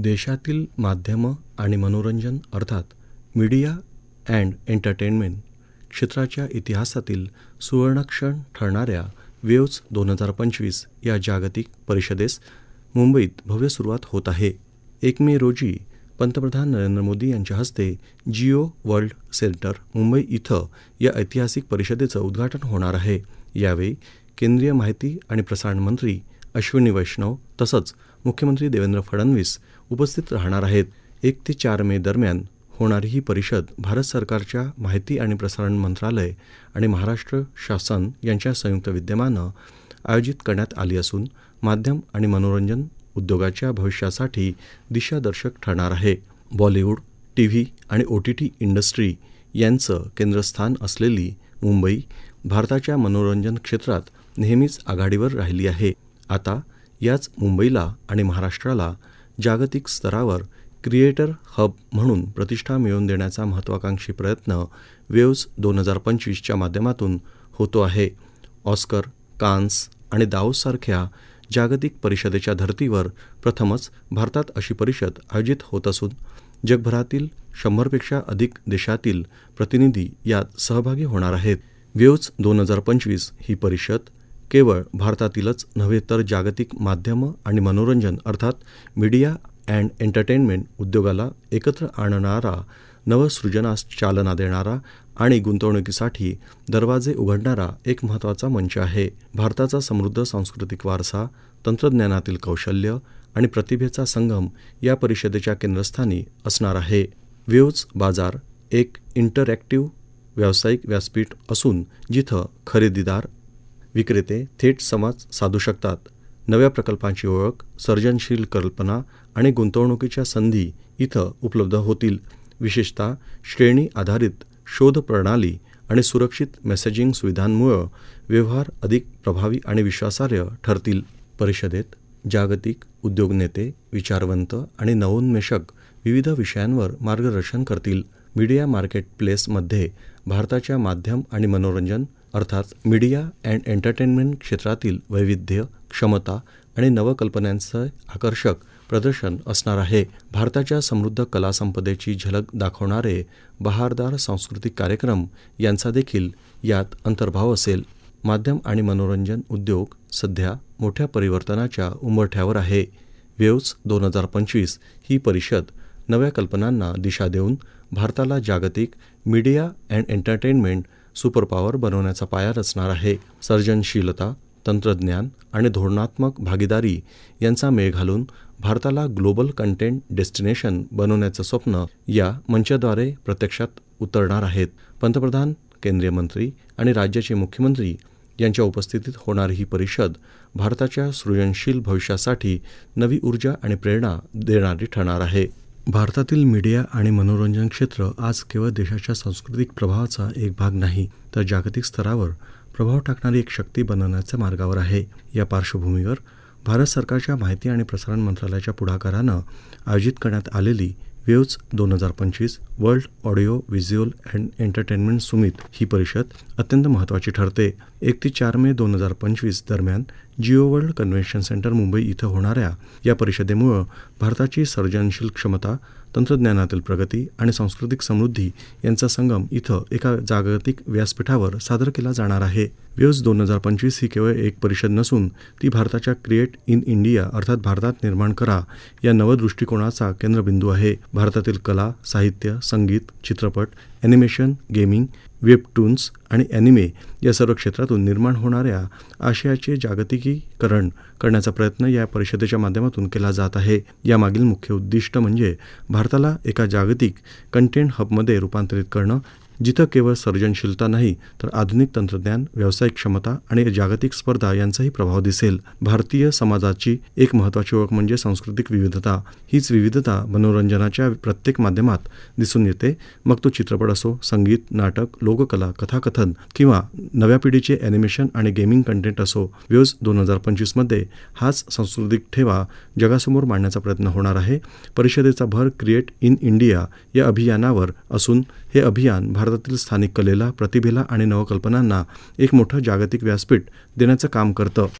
देशातील माध्यमं आणि मनोरंजन अर्थात मीडिया अँड एंटरटेनमेंट क्षेत्राच्या इतिहासातील सुवर्णक्षण ठरणाऱ्या वेव्ज दोन हजार पंचवीस या जागतिक परिषदेस मुंबईत भव्य सुरुवात होत आहे. एक मे रोजी पंतप्रधान नरेंद्र मोदी यांच्या हस्ते जिओ वर्ल्ड सेंटर मुंबई इथं या ऐतिहासिक परिषदेचं उद्घाटन होणार आहे. यावेळी केंद्रीय माहिती आणि प्रसारण मंत्री अश्विनी वैष्णव तसंच मुख्यमंत्री देवेंद्र फडणवीस उपस्थित राहणार आहेत. एक ते चार मे दरम्यान होणारी ही परिषद भारत सरकारच्या माहिती आणि प्रसारण मंत्रालय आणि महाराष्ट्र शासन यांच्या संयुक्त विद्यमानं आयोजित करण्यात आली असून माध्यम आणि मनोरंजन उद्योगाच्या भविष्यासाठी दिशादर्शक ठरणार आहे. बॉलिवूड टी व्ही आणि ओ टी टी इंडस्ट्री यांचं केंद्रस्थान असलेली मुंबई भारताच्या मनोरंजन क्षेत्रात नेहमीच आघाडीवर राहिली आहे. आता याच मुंबईला आणि महाराष्ट्राला जागतिक स्तरावर क्रिएटर हब म्हणून प्रतिष्ठा मिळवून देण्याचा महत्त्वाकांक्षी प्रयत्न वेव्स दोन हजार पंचवीसच्या माध्यमातून होतो आहे. ऑस्कर कान्स आणि दाओससारख्या जागतिक परिषदेच्या धर्तीवर प्रथमच भारतात अशी परिषद आयोजित होत असून जगभरातील शंभरपेक्षा अधिक देशातील प्रतिनिधी यात सहभागी होणार आहेत. वेव्स दोन हजार पंचवीस ही परिषद केवळ भारतातीलच नव्हे तर जागतिक माध्यमं आणि मनोरंजन अर्थात मीडिया अँड एंटरटेनमेंट उद्योगाला एकत्र आणणारा नवसृजनास चालना देणारा आणि गुंतवणुकीसाठी दरवाजे उघडणारा एक महत्त्वाचा मंच आहे. भारताचा समृद्ध सांस्कृतिक वारसा तंत्रज्ञानातील कौशल्य आणि प्रतिभेचा संगम या परिषदेच्या केंद्रस्थानी असणार आहे. व्ह्यूज बाजार एक इंटरॅक्टिव्ह व्यावसायिक व्यासपीठ असून जिथं खरेदीदार विक्रेते थेट संवाद साधू शकतात. नव्या प्रकल्पांची ओळख सर्जनशील कल्पना आणि गुंतवणुकीच्या संधी इथं उपलब्ध होतील. विशेषतः श्रेणी आधारित शोध प्रणाली आणि सुरक्षित मेसेजिंग सुविधांमुळं व्यवहार अधिक प्रभावी आणि विश्वासार्ह ठरतील. परिषदेत जागतिक उद्योगनेते विचारवंत आणि नवोन्मेषक विविध विषयांवर मार्गदर्शन करतील. मीडिया मार्केट प्लेसमध्ये भारताच्या माध्यम आणि मनोरंजन अर्थात मीडिया अँड एंटरटेनमेंट क्षेत्रातील वैविध्य क्षमता आणि नवकल्पनांचं आकर्षक प्रदर्शन असणार आहे. भारताच्या समृद्ध कलासंपदेची झलक दाखवणारे बहारदार सांस्कृतिक कार्यक्रम यांचा देखील यात अंतर्भाव असेल. माध्यम आणि मनोरंजन उद्योग सध्या मोठ्या परिवर्तनाच्या उंबरठ्यावर आहे. वेव्स दोन हजार पंचवीस ही परिषद नव्या कल्पनांना दिशा देऊन भारताला जागतिक मीडिया अँड एंटरटेनमेंट सुपरपॉवर बनवण्याचा पाया रचणार आहे. सर्जनशीलता तंत्रज्ञान आणि धोरणात्मक भागीदारी यांचा मेळ घालून भारताला ग्लोबल कंटेंट डेस्टिनेशन बनवण्याचं स्वप्न या मंचाद्वारे प्रत्यक्षात उतरणार आहेत. पंतप्रधान केंद्रीय मंत्री आणि राज्याचे मुख्यमंत्री यांच्या उपस्थितीत होणारी ही परिषद भारताच्या सृजनशील भविष्यासाठी नवी ऊर्जा आणि प्रेरणा देणारी ठरणार आहे. भारतातील मीडिया आणि मनोरंजन क्षेत्र आज केवळ देशाच्या सांस्कृतिक प्रभावाचा एक भाग नाही तर जागतिक स्तरावर प्रभाव टाकणारी एक शक्ती बनवण्याच्या मार्गावर आहे. या पार्श्वभूमीवर भारत सरकारच्या माहिती आणि प्रसारण मंत्रालयाच्या पुढाकारानं आयोजित करण्यात आलेली वेव्ज दोन हजार पंचवीस world audio visual and entertainment summit ही परिषद अत्यंत महत्त्वाची ठरते. एक ते चार मे दोन हजार पंचवीस दरम्यान Jio world convention centre Mumbai इथं होणाऱ्या या परिषदेमुळं भारताची सर्जनशील क्षमता तंत्रज्ञानातील प्रगती आणि सांस्कृतिक समृद्धी यांचा संगम इथं एका जागतिक व्यासपीठावर सादर केला जाणार आहे. वेव्ज दोन हजार पंचवीस ही केवळ एक परिषद नसून ती भारताच्या क्रिएट इन इंडिया अर्थात भारतात निर्माण करा या नवदृष्टिकोनाचा केंद्रबिंदू आहे. भारतातील कला साहित्य संगीत चित्रपट ॲनिमेशन गेमिंग वेबटून्स आणि ॲनिमे या सर्व क्षेत्रातून निर्माण होणाऱ्या आशयाचे जागतिकीकरण करण्याचा प्रयत्न या परिषदेच्या माध्यमातून केला जात आहे. यामागील मुख्य उद्दिष्ट म्हणजे भारताला एका जागतिक कंटेंट हबमध्ये रूपांतरित करणं जिथं केवळ सर्जनशीलता नाही तर आधुनिक तंत्रज्ञान व्यावसायिक क्षमता आणि जागतिक स्पर्धा यांचाही प्रभाव दिसेल. भारतीय समाजाची एक महत्त्वाची ओळख म्हणजे सांस्कृतिक विविधता. हीच विविधता मनोरंजनाच्या प्रत्येक माध्यमात दिसून येते. मग तो चित्रपट असो संगीत नाटक लोककला कथाकथन किंवा नव्या पिढीचे ॲनिमेशन आणि गेमिंग कंटेंट असो व्यूज दोन हजार पंचवीसमध्ये हाच सांस्कृतिक ठेवा जगासमोर मांडण्याचा प्रयत्न होणार आहे. परिषदेचा भर क्रिएट इन इंडिया या अभियानावर असून हे अभियान भारतातील स्थानिक कलेला प्रतिभेला आणि नवकल्पनांना एक मोठं जागतिक व्यासपीठ देण्याचं काम करतं.